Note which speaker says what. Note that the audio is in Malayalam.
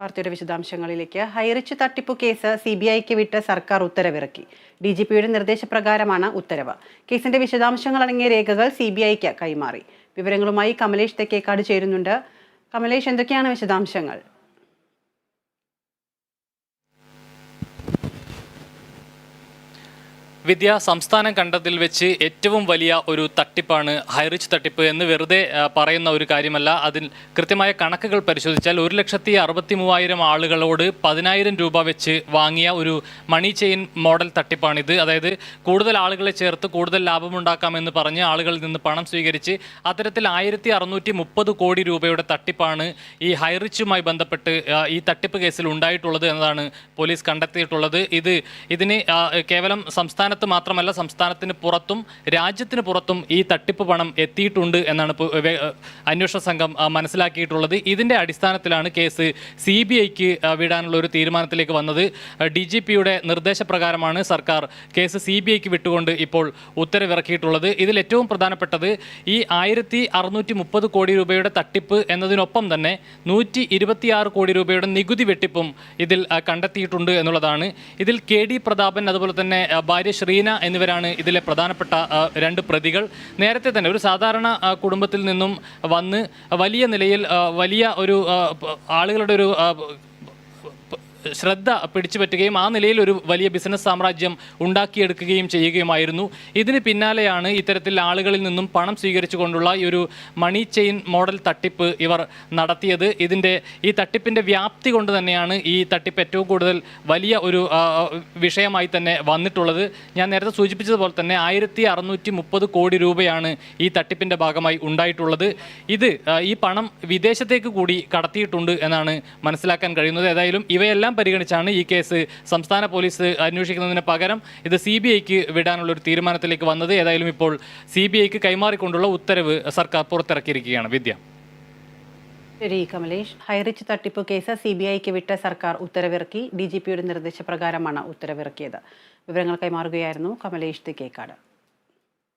Speaker 1: വാർത്തയുടെ വിശദാംശങ്ങളിലേക്ക്. ഹൈറിച്ച് തട്ടിപ്പ് കേസ് സി ബി ഐക്ക് വിട്ട് സർക്കാർ ഉത്തരവിറക്കി. ഡി ജി പിയുടെ നിർദ്ദേശപ്രകാരമാണ് ഉത്തരവ്. കേസിന്റെ വിശദാംശങ്ങൾ അടങ്ങിയ രേഖകൾ സി ബി ഐക്ക് കൈമാറി. വിവരങ്ങളുമായി കമലേഷ് തെക്കേക്കാട് ചേരുന്നുണ്ട്. കമലേഷ് എന്തൊക്കെയാണ് വിശദാംശങ്ങൾ?
Speaker 2: വിദ്യ സംസ്ഥാനം കണ്ടതിൽ വെച്ച് ഏറ്റവും വലിയ ഒരു തട്ടിപ്പാണ് ഹൈറിച്ച് തട്ടിപ്പ് എന്ന് വെറുതെ പറയുന്ന ഒരു കാര്യമല്ല. അതിൽ കൃത്യമായ കണക്കുകൾ പരിശോധിച്ചാൽ ഒരു ലക്ഷത്തി അറുപത്തി മൂവായിരം ആളുകളോട് പതിനായിരം രൂപ വെച്ച് വാങ്ങിയ ഒരു മണി ചെയിൻ മോഡൽ തട്ടിപ്പാണിത്. അതായത് കൂടുതൽ ആളുകളെ ചേർത്ത് കൂടുതൽ ലാഭമുണ്ടാക്കാമെന്ന് പറഞ്ഞ് ആളുകളിൽ നിന്ന് പണം സ്വീകരിച്ച് അത്തരത്തിൽ ആയിരത്തി അറുന്നൂറ്റി മുപ്പത് കോടി രൂപയുടെ തട്ടിപ്പാണ് ഈ ഹൈറിച്ചുമായി ബന്ധപ്പെട്ട് ഈ തട്ടിപ്പ് കേസിൽ ഉണ്ടായിട്ടുള്ളത് എന്നതാണ് പോലീസ് കണ്ടെത്തിയിട്ടുള്ളത്. ഇത് ഇതിന് കേവലം കേവലം സംസ്ഥാനത്ത് മാത്രമല്ല സംസ്ഥാനത്തിന് പുറത്തും രാജ്യത്തിന് പുറത്തും ഈ തട്ടിപ്പ് പണം എത്തിയിട്ടുണ്ട് എന്നാണ് അന്വേഷണ സംഘം മനസ്സിലാക്കിയിട്ടുള്ളത്. ഇതിന്റെ അടിസ്ഥാനത്തിലാണ് കേസ് സി ബി ഐക്ക് വിടാനുള്ള ഒരു തീരുമാനത്തിലേക്ക് വന്നത്. ഡി ജി പിയുടെ നിർദ്ദേശപ്രകാരമാണ് സർക്കാർ കേസ് സി ബി ഐക്ക് വിട്ടുകൊണ്ട് ഇപ്പോൾ ഉത്തരവിറക്കിയിട്ടുള്ളത്. ഇതിൽ ഏറ്റവും പ്രധാനപ്പെട്ടത് ഈ ആയിരത്തി അറുന്നൂറ്റി മുപ്പത് കോടി രൂപയുടെ തട്ടിപ്പ് എന്നതിനൊപ്പം തന്നെ നൂറ്റി ഇരുപത്തിയാറ് കോടി രൂപയുടെ നികുതി വെട്ടിപ്പും ഇതിൽ കണ്ടെത്തിയിട്ടുണ്ട് എന്നുള്ളതാണ്. ഇതിൽ കെ ഡി പ്രതാപൻ അതുപോലെ തന്നെ ഭാര്യ ശ്രീന എന്നിവരാണ് ഇതിലെ പ്രധാനപ്പെട്ട രണ്ട് പ്രതികൾ. നേരത്തെ തന്നെ ഒരു സാധാരണ കുടുംബത്തിൽ നിന്നും വന്ന് വലിയ നിലയിൽ വലിയ ഒരു ആളുകളുടെ ഒരു ശ്രദ്ധ പിടിച്ചു പറ്റുകയും ആ നിലയിൽ ഒരു വലിയ ബിസിനസ് സാമ്രാജ്യം ഉണ്ടാക്കിയെടുക്കുകയും ചെയ്യുകയുമായിരുന്നു. ഇതിന് പിന്നാലെയാണ് ഇത്തരത്തിൽ ആളുകളിൽ നിന്നും പണം സ്വീകരിച്ചുകൊണ്ടുള്ള ഈ ഒരു മണി ചെയിൻ മോഡൽ തട്ടിപ്പ് ഇവർ നടത്തിയത്. ഇതിന്റെ ഈ തട്ടിപ്പിന്റെ വ്യാപ്തി കൊണ്ട് തന്നെയാണ് ഈ തട്ടിപ്പ് ഏറ്റവും കൂടുതൽ വലിയ ഒരു വിഷയമായി തന്നെ വന്നിട്ടുള്ളത്. ഞാൻ നേരത്തെ സൂചിപ്പിച്ചതുപോലെ തന്നെ ആയിരത്തി അറുന്നൂറ്റി മുപ്പത് കോടി രൂപയാണ് ഈ തട്ടിപ്പിന്റെ ഭാഗമായി ഉണ്ടായിട്ടുള്ളത്. ഇത് ഈ പണം വിദേശത്തേക്ക് കൂടി കടത്തിയിട്ടുണ്ട് എന്നാണ് മനസ്സിലാക്കാൻ കഴിയുന്നത്. ഏതായാലും ഇവയെല്ലാം പരിഗണിച്ചാണ് ഈ കേസ് സംസ്ഥാന പോലീസ് അന്വേഷിക്കുന്നതിന് പകരം ഇത് സി ബി ഐക്ക് വിടാനുള്ള ഒരു തീരുമാനത്തിലേക്ക് വന്നത്. ഏതായാലും ഇപ്പോൾ സി ബി ഐക്ക് കൈമാറിക്കൊണ്ടുള്ള ഉത്തരവ് സർക്കാർ പുറത്തിറക്കിയിരിക്കുകയാണ്. വിദ്യ.
Speaker 1: ശരി കമലേഷ്. ഹൈറിച്ച് തട്ടിപ്പ് കേസ് സി ബി ഐക്ക് വിട്ട സർക്കാർ ഉത്തരവിറക്കി. ഡി ജി പിയുടെ നിർദ്ദേശപ്രകാരമാണ് ഉത്തരവിറക്കിയത്. വിവരങ്ങൾ കൈമാറുകയായിരുന്നു കമലേഷ് തെക്കേക്കാട്